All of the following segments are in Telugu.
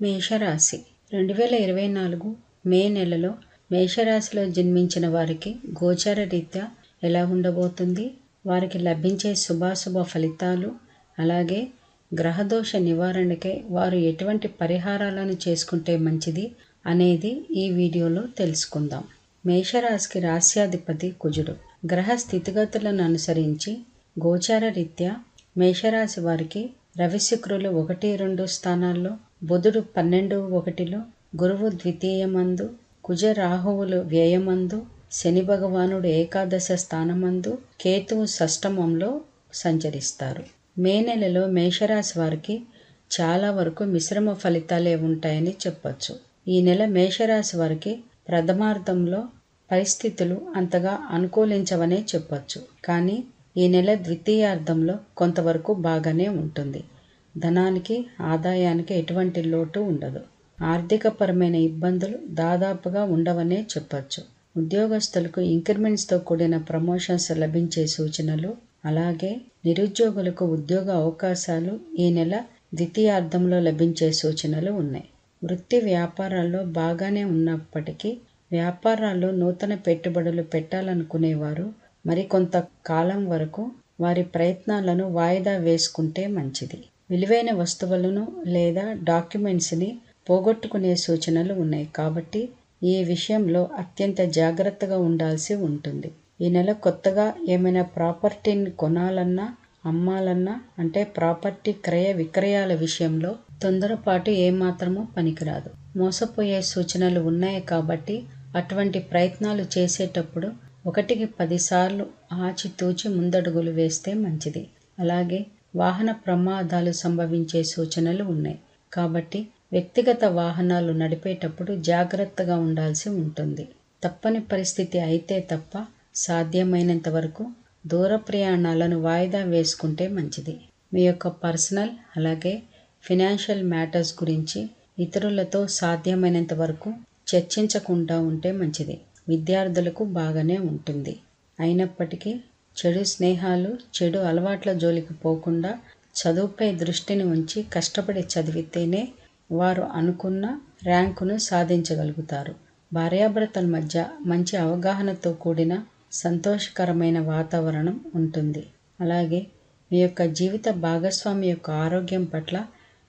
మేషరాశి. రెండు వేల ఇరవై నాలుగు మే నెలలో మేషరాశిలో జన్మించిన వారికి గోచార రీత్యా ఎలా ఉండబోతుంది? వారికి లభించే శుభాశుభ ఫలితాలు అలాగే గ్రహదోష నివారణకై వారు ఎటువంటి పరిహారాలను చేసుకుంటే మంచిది అనేది ఈ వీడియోలో తెలుసుకుందాం. మేషరాశికి రాశ్యాధిపతి కుజుడు. గ్రహ స్థితిగతులను అనుసరించి గోచార రీత్యా మేషరాశి వారికి రవిశుక్రులు ఒకటి రెండు స్థానాల్లో బుధుడు పన్నెండు ఒకటిలో గురువు ద్వితీయమందు కుజ రాహువులు వ్యయమందు శని భగవానుడు ఏకాదశ స్థానమందు కేతువు షష్టమంలో సంచరిస్తారు. మే నెలలో మేషరాశి వారికి చాలా వరకు మిశ్రమ ఫలితాలే ఉంటాయని చెప్పచ్చు. ఈ నెల మేషరాశి వారికి ప్రథమార్థంలో పరిస్థితులు అంతగా అనుకూలించవనే చెప్పచ్చు. కానీ ఈ నెల ద్వితీయార్థంలో కొంతవరకు బాగానే ఉంటుంది. ధనానికి ఆదాయానికి ఎటువంటి లోటు ఉండదు. ఆర్థికపరమైన ఇబ్బందులు దాదాపుగా ఉండవనే చెప్పచ్చు. ఉద్యోగస్తులకు ఇంక్రిమెంట్స్తో కూడిన ప్రమోషన్స్ లభించే సూచనలు అలాగే నిరుద్యోగులకు ఉద్యోగ అవకాశాలు ఈ నెల ద్వితీయార్థంలో లభించే సూచనలు ఉన్నాయి. వృత్తి వ్యాపారాల్లో బాగానే ఉన్నప్పటికీ వ్యాపారాల్లో నూతన పెట్టుబడులు పెట్టాలనుకునేవారు మరికొంత కాలం వరకు వారి ప్రయత్నాలను వాయిదా వేసుకుంటే మంచిది. విలువైన వస్తువులను లేదా డాక్యుమెంట్స్ని పోగొట్టుకునే సూచనలు ఉన్నాయి కాబట్టి ఈ విషయంలో అత్యంత జాగ్రత్తగా ఉండాల్సి ఉంటుంది. ఈ నెల కొత్తగా ఏమైనా ప్రాపర్టీని కొనాలన్నా అమ్మాలన్నా అంటే ప్రాపర్టీ క్రయ విక్రయాల విషయంలో తొందరపాటు ఏమాత్రమూ పనికిరాదు. మోసపోయే సూచనలు ఉన్నాయి కాబట్టి అటువంటి ప్రయత్నాలు చేసేటప్పుడు ఒకటికి పదిసార్లు ఆచితూచి ముందడుగులు వేస్తే మంచిది. అలాగే వాహన ప్రమాదాలు సంభవించే సూచనలు ఉన్నాయి. కాబట్టి వ్యక్తిగత వాహనాలు నడిపేటప్పుడు జాగ్రత్తగా ఉండాల్సి ఉంటుంది. తప్పని పరిస్థితి అయితే తప్ప సాధ్యమైనంత వరకు దూర ప్రయాణాలను వాయిదా వేసుకుంటే మంచిది. మీ యొక్క పర్సనల్ అలాగే ఫినాన్షియల్ మ్యాటర్స్ గురించి ఇతరులతో సాధ్యమైనంత వరకు చర్చించకుండా ఉంటే మంచిది. విద్యార్థులకు బాగానే ఉంటుంది. అయినప్పటికీ చెడు స్నేహాలు చెడు అలవాట్ల జోలికి పోకుండా చదువుపై దృష్టిని ఉంచి కష్టపడి చదివితేనే వారు అనుకున్న ర్యాంకును సాధించగలుగుతారు. భార్యాభర్తల మధ్య మంచి అవగాహనతో కూడిన సంతోషకరమైన వాతావరణం ఉంటుంది. అలాగే మీ యొక్క జీవిత భాగస్వామి యొక్క ఆరోగ్యం పట్ల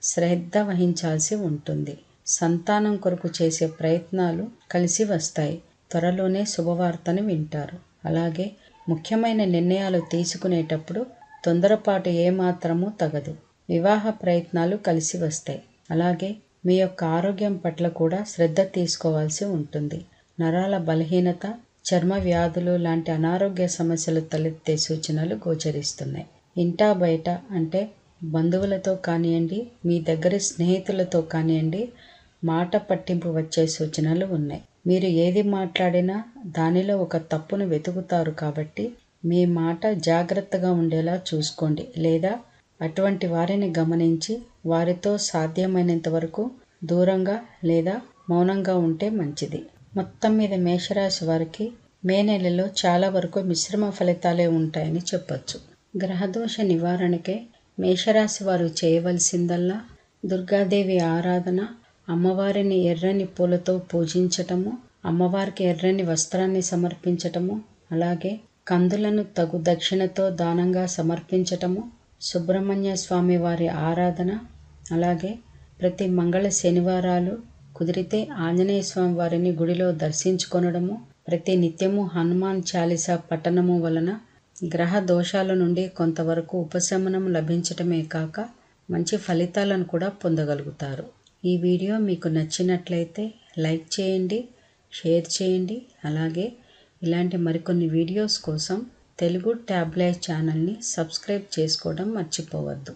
శ్రద్ధ వహించాల్సి ఉంటుంది. సంతానం కొరకు చేసే ప్రయత్నాలు కలిసి వస్తాయి. త్వరలోనే శుభవార్తను వింటారు. అలాగే ముఖ్యమైన నిర్ణయాలు తీసుకునేటప్పుడు తొందరపాటు ఏమాత్రమూ తగదు. వివాహ ప్రయత్నాలు కలిసి వస్తాయి. అలాగే మీ యొక్క ఆరోగ్యం పట్ల కూడా శ్రద్ధ తీసుకోవాల్సి ఉంటుంది. నరాల బలహీనత చర్మ వ్యాధులు లాంటి అనారోగ్య సమస్యలు తలెత్తే సూచనలు గోచరిస్తున్నాయి. ఇంటా బయట అంటే బంధువులతో కానివ్వండి మీ దగ్గర స్నేహితులతో కానివ్వండి మాట పట్టింపు వచ్చే సూచనలు ఉన్నాయి. మీరు ఏది మాట్లాడినా దానిలో ఒక తప్పును వెతుకుతారు కాబట్టి మీ మాట జాగ్రత్తగా ఉండేలా చూసుకోండి. లేదా అటువంటి వారిని గమనించి వారితో సాధ్యమైనంత వరకు దూరంగా లేదా మౌనంగా ఉంటే మంచిది. మొత్తం మీద మేషరాశి వారికి మే నెలలో చాలా వరకు మిశ్రమ ఫలితాలే ఉంటాయని చెప్పచ్చు. గ్రహదోష నివారణకే మేషరాశి వారు చేయవలసిందల్లా దుర్గాదేవి ఆరాధన అమ్మవారిని ఎర్రని పూలతో పూజించటము అమ్మవారికి ఎర్రని వస్త్రాన్ని సమర్పించటము అలాగే కందులను తగు దక్షిణతో దానంగా సమర్పించటము సుబ్రహ్మణ్య స్వామి వారి ఆరాధన అలాగే ప్రతి మంగళ శనివారాలు కుదిరితే ఆంజనేయ స్వామి వారిని గుడిలో దర్శించుకొనడము ప్రతి నిత్యము హనుమాన్ చాలీసా పఠనము వలన గ్రహ దోషాల నుండి కొంతవరకు ఉపశమనం లభించటమే కాక మంచి ఫలితాలను కూడా పొందగలుగుతారు. ఈ వీడియో మీకు నచ్చినట్లయితే లైక్ చేయండి షేర్ చేయండి అలాగే ఇలాంటి మరికొన్ని వీడియోస్ కోసం తెలుగు ట్యాబ్లెట్ ఛానల్ని సబ్స్క్రైబ్ చేసుకోవడం మర్చిపోవద్దు.